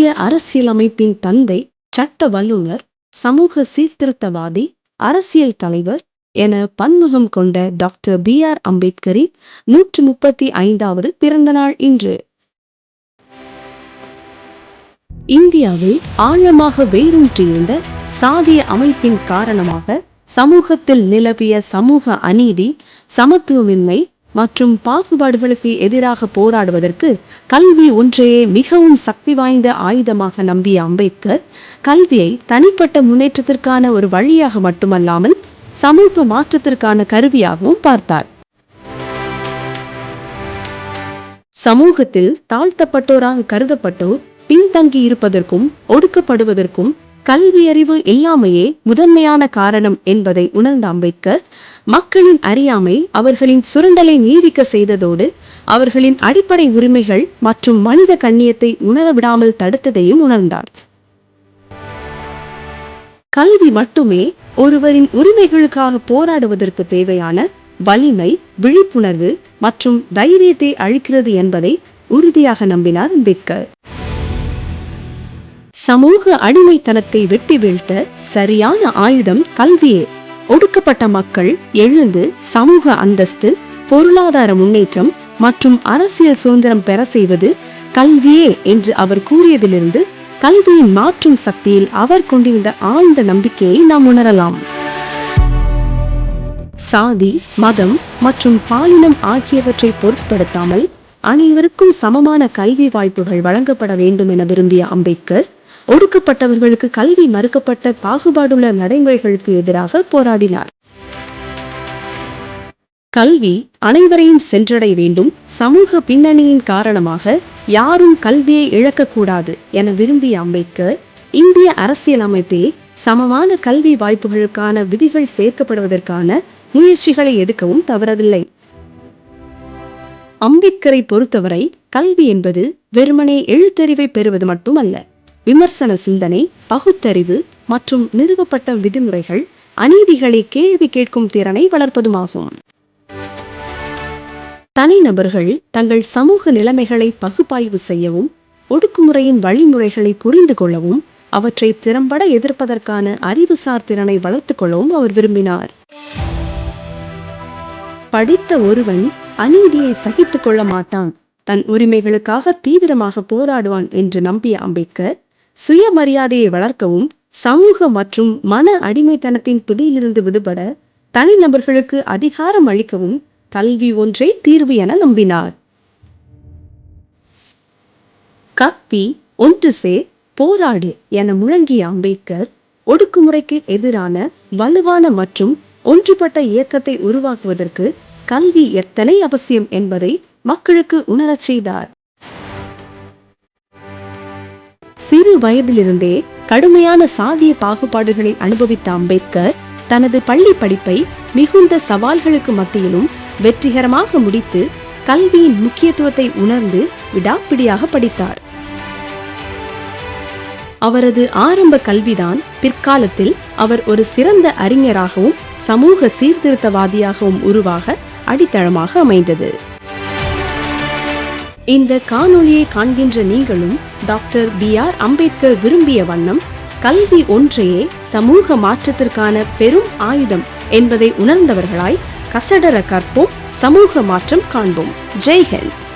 இந்திய அரசியலமைப்பின் தந்தை சட்ட வல்லுநர் சமூக சீர்திருத்தவாதி அரசியல் தலைவர் என பன்முகம் கொண்ட டாக்டர் பி ஆர் அம்பேத்கரின் நூற்று முப்பத்தி ஐந்தாவது பிறந்த நாள் இன்று. இந்தியாவில் ஆழமாக வேரூன்றியிருந்த சாதிய அமைப்பின் காரணமாக சமூகத்தில் நிலவிய சமூக அநீதி சமத்துவமின்மை மற்றும் பாகுபாடுகளுக்கு எதிராக போராடுவதற்கு கல்வி ஒன்றையே மிகவும் சக்தி வாய்ந்த ஆயுதமாக நம்பிய அம்பேத்கர் கல்வியை தனிப்பட்ட முன்னேற்றத்திற்கான ஒரு வழியாக மட்டுமல்லாமல் சமூக மாற்றத்திற்கான கருவியாகவும் பார்த்தார். சமூகத்தில் தாழ்த்தப்பட்டோராக கருதப்பட்டோர் பின்தங்கி இருப்பதற்கும் ஒடுக்கப்படுவதற்கும் கல்வியறிவு இல்லாமையே முதன்மையான காரணம் என்பதை உணர்ந்த அம்பேத்கர் மக்களின் அறியாமை அவர்களின் சுரண்டலை நீடிக்க செய்ததோடு அவர்களின் அடிப்படை உரிமைகள் மற்றும் மனித கண்ணியத்தை உணரவிடாமல் தடுத்ததையும் உணர்ந்தார். கல்வி மட்டுமே ஒருவரின் உரிமைகளுக்காக போராடுவதற்கு தேவையான வலிமை விழிப்புணர்வு மற்றும் தைரியத்தை அளிக்கிறது என்பதை உறுதியாக நம்பினார் அம்பேத்கர். சமூக அடிமைத்தனத்தை வெட்டி வீழ்த்த சரியான ஆயுதம் கல்வியே. ஒடுக்கப்பட்ட மக்கள் எழுந்து சமூக அந்தஸ்து பொருளாதார முன்னேற்றம் மற்றும் அரசியல் சுதந்திரம் பெற செய்வது கல்வியே என்று அவர் கூறியதிலிருந்து கல்வியின் மாற்றும் சக்தியில் அவர் கொண்டிருந்த ஆழ்ந்த நம்பிக்கையை நாம் உணரலாம். சாதி மதம் மற்றும் பாலினம் ஆகியவற்றை பொருட்படுத்தாமல் அனைவருக்கும் சமமான கல்வி வாய்ப்புகள் வழங்கப்பட வேண்டும் என விரும்பிய அம்பேத்கர் ஒடுக்கப்பட்டவர்களுக்கு கல்வி மறுக்கப்பட்ட பாகுபாடுள்ள நடைமுறைகளுக்கு எதிராக போராடினார். கல்வி அனைவரையும் சென்றடைய வேண்டும். சமூக பின்னணியின் காரணமாக யாரும் கல்வியை இழக்கக்கூடாது என விரும்பிய அம்பேத்கர் இந்திய அரசியலமைப்பில் சமமான கல்வி வாய்ப்புகளுக்கான விதிகள் சேர்க்கப்படுவதற்கான முயற்சிகளை எடுக்கவும் தவறவில்லை. அம்பேத்கரை பொறுத்தவரை கல்வி என்பது வெறுமனே எழுத்தறிவை பெறுவது மட்டுமல்ல விமர்சன சிந்தனை பகுத்தறிவு மற்றும் நிறுவப்பட்ட விதிமுறைகள் அநீதிகளை கேள்வி கேட்கும் திறனை வளர்ப்பதுமாகும். தனிநபர்கள் தங்கள் சமூக நிலைமைகளை பகுப்பாய்வு செய்யவும் ஒடுக்குமுறையின் வழிமுறைகளை புரிந்து கொள்ளவும் அவற்றை திறம்பட எதிர்ப்பதற்கான அறிவுசார் திறனை வளர்த்துக் கொள்ளவும் அவர் விரும்பினார். படித்த ஒருவன் அநீதியை சகித்துக் கொள்ள மாட்டான். தன் உரிமைகளுக்காக தீவிரமாக போராடுவான் என்று நம்பிய அம்பேத்கர் சுயமரியாதையை வளர்க்கவும் சமூக மற்றும் மன அடிமைத்தனத்தின் பிடியிலிருந்து விடுபட தனிநபர்களுக்கு அதிகாரம் அளிக்கவும் கல்வி ஒன்றே தீர்வு என நம்பினார். கப்பி ஒன்று சே போராடு என முழங்கிய அம்பேத்கர் ஒடுக்குமுறைக்கு எதிரான வலுவான மற்றும் ஒன்றுபட்ட இயக்கத்தை உருவாக்குவதற்கு கல்வி எத்தனை அவசியம் என்பதை மக்களுக்கு உணரச் செய்தார். சிறு வயதிலிருந்தே கடுமையான சாதிய பாகுபாடுகளை அனுபவித்த அம்பேத்கர் தனது பள்ளி படிப்பை மிகுந்த சவால்களுக்கு மத்தியிலும் வெற்றிகரமாக முடித்து கல்வியின் முக்கியத்துவத்தை உணர்ந்து விடாப்பிடியாக படித்தார். அவரது ஆரம்ப கல்விதான் பிற்காலத்தில் அவர் ஒரு சிறந்த அறிஞராகவும் சமூக சீர்திருத்தவாதியாகவும் உருவாக அடித்தளமாக அமைந்தது. இந்த காணொளியை காண்கின்ற நீங்களும் டாக்டர் பி ஆர் அம்பேத்கர் விரும்பிய வண்ணம் கல்வி ஒன்றையே சமூக மாற்றத்திற்கான பெரும் ஆயுதம் என்பதை உணர்ந்தவர்களாய் கசடர கற்போம் சமூக மாற்றம் காண்போம். ஜெய் ஹிந்த்.